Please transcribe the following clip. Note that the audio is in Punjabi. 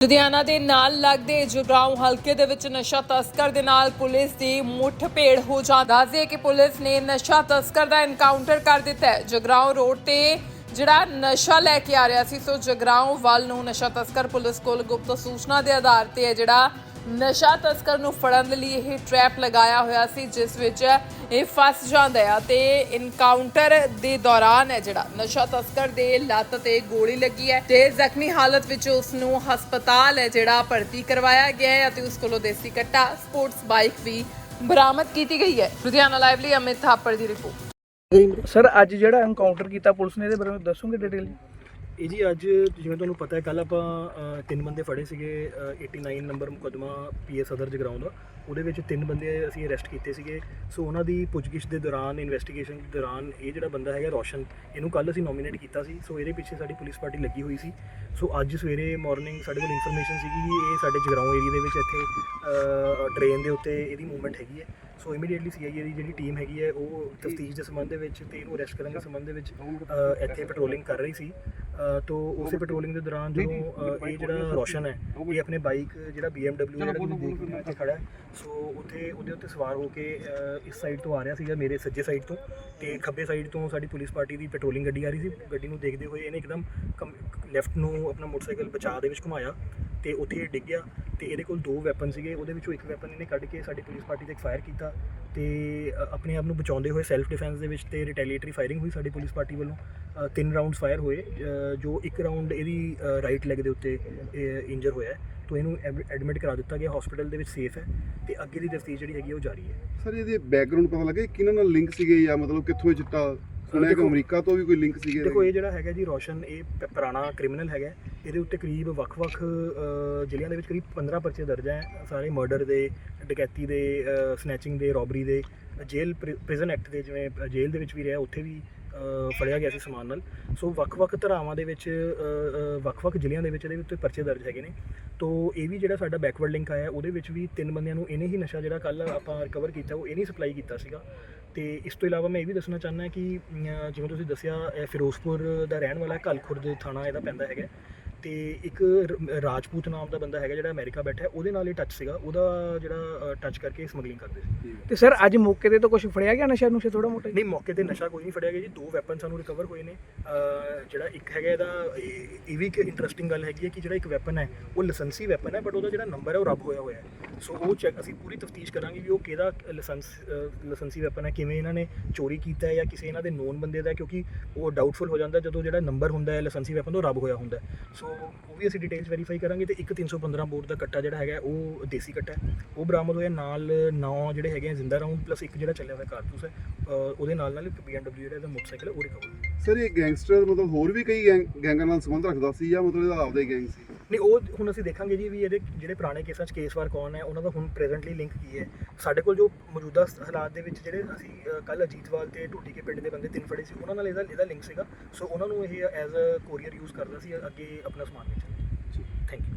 ਲੁਧਿਆਣਾ ਦੇ ਨਾਲ ਲੱਗਦੇ ਜਗਰਾਉਂ ਹਲਕੇ ਦੇ ਵਿੱਚ ਨਸ਼ਾ ਤਸਕਰ ਦੇ ਨਾਲ ਪੁਲਿਸ ਦੀ ਮੁੱਠਭੇੜ ਹੋ ਜਾਂਦਾ ਹੈ ਕਿ ਪੁਲਿਸ ਨੇ ਨਸ਼ਾ ਤਸਕਰ ਦਾ ਐਨਕਾਊਂਟਰ ਕਰ ਦਿੱਤਾ ਹੈ। ਜਗਰਾਉਂ ਰੋਡ ਤੇ ਜਿਹੜਾ ਨਸ਼ਾ ਲੈ ਕੇ ਆ ਰਿਹਾ ਸੀ, ਸੋ ਜਗਰਾਉਂ ਵੱਲ ਨੂੰ ਨਸ਼ਾ ਤਸਕਰ ਪੁਲਿਸ ਕੋਲ ਗੁਪਤ ਸੂਚਨਾ ਦੇ ਆਧਾਰ ਤੇ ਹੈ ਜਿਹੜਾ ਨਸ਼ਾ ਤਸਕਰ ਨੂੰ ਫੜਨ ਦੇ ਲਈ ਇਹ ਟ੍ਰੈਪ ਲਗਾਇਆ ਹੋਇਆ ਸੀ, ਜਿਸ ਵਿੱਚ ਇਹ ਫਸ ਜਾਂਦਾ ਹੈ ਤੇ ਇਨਕਾਊਂਟਰ ਦੇ ਦੌਰਾਨ ਹੈ ਜਿਹੜਾ ਨਸ਼ਾ ਤਸਕਰ ਦੇ ਲੱਤ ਤੇ ਗੋਲੀ ਲੱਗੀ ਹੈ ਤੇ ਜ਼ਖਮੀ ਹਾਲਤ ਵਿੱਚ ਉਸ ਨੂੰ ਹਸਪਤਾਲ ਹੈ ਜਿਹੜਾ ਭਰਤੀ ਕਰਵਾਇਆ ਗਿਆ ਹੈ ਅਤੇ ਉਸ ਕੋਲੋਂ ਦੇਸੀ ਕੱਟਾ, ਸਪੋਰਟਸ ਬਾਈਕ ਵੀ ਬਰਾਮਦ ਕੀਤੀ ਗਈ ਹੈ। ਲੁਧਿਆਣਾ ਲਾਈਵ ਲਈ ਅਮਿਤ ਥਾਪੜ ਦੀ ਰਿਪੋਰਟ। ਸਰ ਅੱਜ ਜਿਹੜਾ ਐਨਕਾਊਂਟਰ ਕੀਤਾ ਪੁਲਿਸ ਨੇ ਇਹਦੇ ਬਾਰੇ ਦੱਸੋਗੇ ਡਿਟੇਲ ਇਹ ਜੀ ਅੱਜ ਜਿਵੇਂ ਤੁਹਾਨੂੰ ਪਤਾ ਹੈ ਕੱਲ ਆਪਾਂ ਅ, ਤਿੰਨ ਬੰਦੇ ਫੜੇ ਸੀਗੇ ਅ, 89 ਨੰਬਰ ਮੁਕੱਦਮਾ ਪੀਐਸ ਸਦਰ ਜਗਰਾਉਂ ਦਾ। ਉਹਦੇ ਵਿੱਚ ਤਿੰਨ ਬੰਦੇ ਅਸੀਂ ਅਰੈਸਟ ਕੀਤੇ ਸੀਗੇ। ਸੋ ਉਹਨਾਂ ਦੀ ਪੁੱਛਗਿੱਛ ਦੇ ਦੌਰਾਨ ਇਨਵੈਸਟੀਗੇਸ਼ਨ ਦੇ ਦੌਰਾਨ ਇਹ ਜਿਹੜਾ ਬੰਦਾ ਹੈਗਾ ਰੋਸ਼ਨ ਇਹਨੂੰ ਕੱਲ ਅਸੀਂ ਨੋਮੀਨੇਟ ਕੀਤਾ ਸੀ। ਸੋ ਇਹਦੇ ਪਿੱਛੇ ਸਾਡੀ ਪੁਲਿਸ ਪਾਰਟੀ ਲੱਗੀ ਹੋਈ ਸੀ। ਸੋ ਅੱਜ ਸਵੇਰੇ ਮਾਰਨਿੰਗ ਸਾਡੇ ਕੋਲ ਇਨਫੋਰਮੇਸ਼ਨ ਸੀਗੀ ਕਿ ਇਹ ਸਾਡੇ ਜਗਰਾਉਂ ਏਰੀਆ ਦੇ ਵਿੱਚ ਇੱਥੇ ਟ੍ਰੇਨ ਦੇ ਉੱਤੇ ਇਹਦੀ ਮੂਵਮੈਂਟ ਹੈਗੀ ਹੈ। ਸੋ ਇਮੀਡੀਏਟਲੀ ਸੀਆਈਏ ਦੀ ਜਿਹੜੀ ਟੀਮ ਹੈਗੀ ਹੈ ਉਹ ਤਫਤੀਸ਼ ਦੇ ਸੰਬੰਧ ਦੇ ਵਿੱਚ ਤੇ ਇਹਨੂੰ ਅਰੈਸਟ ਕਰਨ ਦੇ ਸੰਬੰਧ ਦੇ ਵਿੱਚ ਅ, ਇੱਥੇ ਪੈਟਰੋਲਿੰਗ ਕਰ ਰਹੀ ਸੀ। ਅ, ਤੋਂ ਉਸੇ ਪੈਟਰੋਲਿੰਗ ਦੇ ਦੌਰਾਨ ਜਦੋਂ ਇਹ ਜਿਹੜਾ ਰੋਸ਼ਨ ਹੈ ਇਹ ਆਪਣੇ ਬਾਈਕ ਜਿਹੜਾ BMW ਜਿਹੜਾ ਤੁਸੀਂ ਦੇਖ ਰਹੇ ਹੋ ਖੜਾ ਹੈ। ਸੋ ਉੱਥੇ ਉਹਦੇ ਉੱਤੇ ਸਵਾਰ ਹੋ ਕੇ ਇਸ ਸਾਈਡ ਤੋਂ ਆ ਰਿਹਾ ਸੀਗਾ ਮੇਰੇ ਸੱਜੇ ਸਾਈਡ ਤੋਂ। ਤੇ ਖੱਬੇ ਸਾਈਡ ਤੋਂ ਸਾਡੀ ਪੁਲਿਸ ਪਾਰਟੀ ਦੀ ਪੈਟਰੋਲਿੰਗ ਗੱਡੀ ਆ ਰਹੀ ਸੀ। ਗੱਡੀ ਨੂੰ ਦੇਖਦੇ ਹੋਏ ਇਹਨੇ ਇੱਕਦਮ ਲੈਫਟ ਨੂੰ ਆਪਣਾ ਮੋਟਰਸਾਈਕਲ ਬਚਾਅ ਦੇ ਵਿੱਚ ਘੁਮਾਇਆ ਤੇ ਉੱਥੇ ਡਿੱਗ ਗਿਆ। ਤੇ ਇਹਦੇ ਕੋਲ ਦੋ ਵੈਪਨ ਸੀਗੇ ਉਹਦੇ ਵਿੱਚੋਂ ਇੱਕ ਵੈਪਨ ਇਹਨੇ ਕੱਢ ਕੇ ਸਾਡੀ ਪੁਲਿਸ ਪਾਰਟੀ ਤੇ ਇੱਕ ਫਾਇਰ ਕੀਤਾ ਤੇ ਆਪਣੇ ਆਪ ਨੂੰ ਬਚਾਉਂਦੇ ਹੋਏ ਸੈਲਫ ਡਿਫੈਂਸ ਦੇ ਵਿੱਚ ਤੇ ਰਿਟੈਲੀਏਟਰੀ ਫਾਇਰਿੰਗ ਹੋਈ ਸਾਡੀ ਪੁਲਿਸ ਪਾਰਟੀ ਵੱਲੋਂ। ਤਿੰਨ ਰਾਉਂਡਸ ਫਾਇਰ ਹੋਏ ਜੋ ਇੱਕ ਰਾਉਂਡ ਇਹਦੀ ਰਾਈਟ ਲੈਗ ਦੇ ਉੱਤੇ ਇੰਜਰ ਹੋਇਆ। ਤੋਂ ਇਹਨੂੰ ਐਡਮਿਟ ਕਰਾ ਦਿੱਤਾ ਗਿਆ ਹਸਪੀਟਲ ਦੇ ਵਿੱਚ ਸੇਫ ਹੈ ਤੇ ਅੱਗੇ ਦੀ ਤਫਤੀਸ਼ ਜਿਹੜੀ ਹੈਗੀ ਉਹ ਜਾਰੀ ਹੈ ਸਰ ਇਹਦੇ ਬੈਕਗ੍ਰਾਉਂਡ ਪਤਾ ਲੱਗੇ ਕਿਹਨਾਂ ਨਾਲ ਲਿੰਕ ਸੀਗੇ ਜਾਂ ਮਤਲਬ ਕਿੱਥੋਂ ਇਹ ਚਿੱਟਾ ਸੁਣਿਆ ਕਿ ਅਮਰੀਕਾ ਤੋਂ ਵੀ ਕੋਈ ਲਿੰਕ ਸੀਗੇ ਦੇਖੋ ਇਹ ਜਿਹੜਾ ਹੈਗਾ ਜੀ ਰੋਸ਼ਨ ਇਹ ਪੁਰਾਣਾ ਕ੍ਰਿਮੀਨਲ ਹੈਗਾ ਇਹਦੇ ਉੱਤੇ ਕਰੀਬ ਵੱਖ-ਵੱਖ ਜ਼ਿਲ੍ਹਿਆਂ ਦੇ ਵਿੱਚ ਕਰੀਬ 15 ਪਰਚੇ ਦਰਜ ਹੈ ਸਾਰੇ ਮਰਡਰ ਦੇ ਡਕੈਤੀ ਦੇ ਸਨੈਚਿੰਗ ਦੇ ਰੋਬਰੀ ਦੇ ਜੇਲ੍ਹ ਪ੍ਰਿਜ਼ਨ ਐਕਟ ਦੇ ਜਿਵੇਂ ਜੇਲ੍ਹ ਦੇ ਵਿੱਚ ਵੀ ਰਿਹਾ ਉੱਥੇ ਵੀ ਫੜਿਆ ਗਿਆ ਸੀ ਸਮਾਨ ਨਾਲ। ਸੋ ਵੱਖ-ਵੱਖ ਧਰਾਵਾਂ ਦੇ ਵਿੱਚ ਵੱਖ-ਵੱਖ ਜ਼ਿਲ੍ਹਿਆਂ ਦੇ ਵਿੱਚ ਇਹਦੇ ਉੱਤੇ ਪਰਚੇ ਦਰਜ ਹੈਗੇ ਨੇ। ਤੋ ਇਹ ਵੀ ਜਿਹੜਾ ਸਾਡਾ ਬੈਕਵਰਡ ਲਿੰਕ ਆਇਆ, ਉਹਦੇ ਵਿੱਚ ਵੀ ਤਿੰਨ ਬੰਦਿਆਂ ਨੂੰ ਇਹਨੇ ਹੀ ਨਸ਼ਾ ਜਿਹੜਾ ਕੱਲ ਆਪਾਂ ਰਿਕਵਰ ਕੀਤਾ, ਉਹ ਇਹਨੇ ਸਪਲਾਈ ਕੀਤਾ ਸੀਗਾ। ਤੇ ਇਸ ਤੋਂ ਇਲਾਵਾ ਮੈਂ ਇਹ ਵੀ ਦੱਸਣਾ ਚਾਹੁੰਦਾ ਕਿ ਜਿਵੇਂ ਤੁਸੀਂ ਦੱਸਿਆ ਫਿਰੋਜ਼ਪੁਰ ਦਾ ਰਹਿਣ ਵਾਲਾ ਕਲਖੁਰਦ ਥਾਣਾ ਇਹਦਾ ਪੈਂਦਾ ਹੈਗਾ। ਤੇ ਇੱਕ ਰ- ਰਾਜਪੂਤ ਨਾਮ ਦਾ ਬੰਦਾ ਹੈਗਾ ਜਿਹੜਾ ਅਮਰੀਕਾ ਬੈਠਾ ਹੈ ਉਹਦੇ ਨਾਲ ਹੀ ਟੱਚ ਸੀਗਾ। ਉਹਦਾ ਜਿਹੜਾ ਟੱਚ ਕਰਕੇ ਸਮਗਲਿੰਗ ਕਰਦੇ ਸੀ। ਤੇ ਸਰ ਅੱਜ ਮੌਕੇ ਤੇ ਤਾਂ ਕੁਝ ਫੜਿਆ ਗਿਆ ਨਸ਼ਾ ਨੁਸ਼ਾ ਥੋੜਾ ਮੋਟਾ ਨਹੀਂ ਮੌਕੇ ਤੇ ਨਸ਼ਾ ਕੋਈ ਨਹੀਂ ਫੜਿਆ ਗਿਆ ਜੀ। ਦੋ ਵੈਪਨ ਸਾਨੂੰ ਰਿਕਵਰ ਹੋਏ ਨੇ। ਅਹ ਜਿਹੜਾ ਇੱਕ ਹੈਗਾ ਇਹਦਾ ਇਹ ਇਹ ਵੀ ਇੱਕ ਇੰਟਰਸਟਿੰਗ ਗੱਲ ਹੈਗੀ ਹੈ ਕਿ ਜਿਹੜਾ ਇੱਕ ਵੈਪਨ ਹੈ ਉਹ ਲਾਇਸੈਂਸੀ ਵੈਪਨ ਹੈ ਬਟ ਉਹਦਾ ਜਿਹੜਾ ਨੰਬਰ ਹੈ ਉਹ ਰੱਬ ਹੋਇਆ ਹੋਇਆ ਹੈ। ਸੋ ਉਹ ਚੈੱਕ ਅਸੀਂ ਪੂਰੀ ਤਫਤੀਸ਼ ਕਰਾਂਗੇ ਵੀ ਉਹ ਕਿਹਦਾ ਲਾਇਸੈਂਸ ਲਾਇਸੈਂਸੀ ਵੈਪਨ ਹੈ ਕਿਵੇਂ ਇਹਨਾਂ ਨੇ ਚੋਰੀ ਕੀਤਾ ਹੈ ਜਾਂ ਕਿਸੇ ਇਹਨਾਂ ਦੇ ਨੋਨ ਬੰਦੇ ਦਾ ਹੈ, ਕਿਉਂਕਿ ਉਹ ਡਾਊਟਫੁਲ ਹੋ ਜਾਂਦਾ ਜਦੋਂ ਜਿਹੜਾ ਨੰਬਰ ਹੁੰਦਾ ਹੈ ਲਾਇਸੈਂਸੀ ਵੈਪਨ ਉਹ ਰੱਬ ਹੋਇਆ ਹੁੰਦਾ ਹੈ। ਸੋ ਉਹ ਵੀ ਅਸੀਂ ਡਿਟੇਲਸ ਵੈਰੀਫਾਈ ਕਰਾਂਗੇ ਤੇ ਇੱਕ 315 ਬੋਰ ਦਾ ਕੱਟਾ ਜਿਹੜਾ ਹੈਗਾ, ਉਹ ਦੇਸੀ ਕੱਟਾ ਹੈ। ਉਹ ਬਰਾਮਦ ਹੋਇਆ ਨਾਲ ਨੌ ਜਿਹੜੇ ਹੈਗੇ ਆ ਜ਼ਿੰਦਾ ਰਾਉਂਡ ਪਲੱਸ ਇੱਕ ਜਿਹੜਾ ਚੱਲਿਆ ਹੋਇਆ ਕਾਰਤੂਸ ਹੈ ਉਹਦੇ ਨਾਲ ਨਾਲ ਇੱਕ BMW ਜਿਹੜਾ ਇਹਦਾ ਮੋਟਰਸਾਈਕਲ ਹੈ, ਉਹ ਰਿਕਵਰ ਹੋਇਆ। ਸਰ ਇਹ ਗੈਂਗਸਟਰ ਮਤਲਬ ਹੋਰ ਵੀ ਕਈ ਗੈਂਗ- ਗੈਂਗਾਂ ਨਾਲ ਸੰਬੰਧ ਰੱਖਦਾ ਸੀ ਜਾਂ ਮਤਲਬ ਇਹਦਾ ਆਪਦਾ ਹੀ ਗੈਂਗ ਸੀ? ਨਹੀਂ ਉਹ ਹੁਣ ਅਸੀਂ ਦੇਖਾਂਗੇ ਜੀ ਵੀ ਇਹਦੇ ਜਿਹੜੇ ਪੁਰਾਣੇ ਕੇਸਾਂ 'ਚ ਕੇਸਵਾਰ ਕੌਣ ਹੈ ਉਹਨਾਂ ਦਾ ਹੁਣ ਪ੍ਰੈਜ਼ੈਂਟਲੀ ਲਿੰਕ ਕੀ ਹੈ। ਸਾਡੇ ਕੋਲ ਜੋ ਮੌਜੂਦਾ ਹਾਲਾਤ ਦੇ ਵਿੱਚ ਜਿਹੜੇ ਅਸੀਂ ਕੱਲ ਅਜੀਤਵਾਲ ਤੇ ਢੂਟੀ ਕੇ ਪਿੰਡ ਦੇ ਬੰਦੇ ਤਿੰਨ ਫੜੇ ਸੀ ਉਹਨਾਂ ਨਾਲ ਇਹਦਾ ਇਹਦਾ ਲਿੰਕ ਸੀਗਾ। ਸੋ ਉਹਨਾਂ ਨੂੰ ਇਹ ਐਜ਼ ਅ ਕੋਰੀਅਰ ਯੂਜ਼ ਕਰਦਾ ਸੀ ਅੱਗੇ ਆਪਣਾ ਸਮਾਨ ਵੇਚਣ ਥੈਂਕ ਯੂ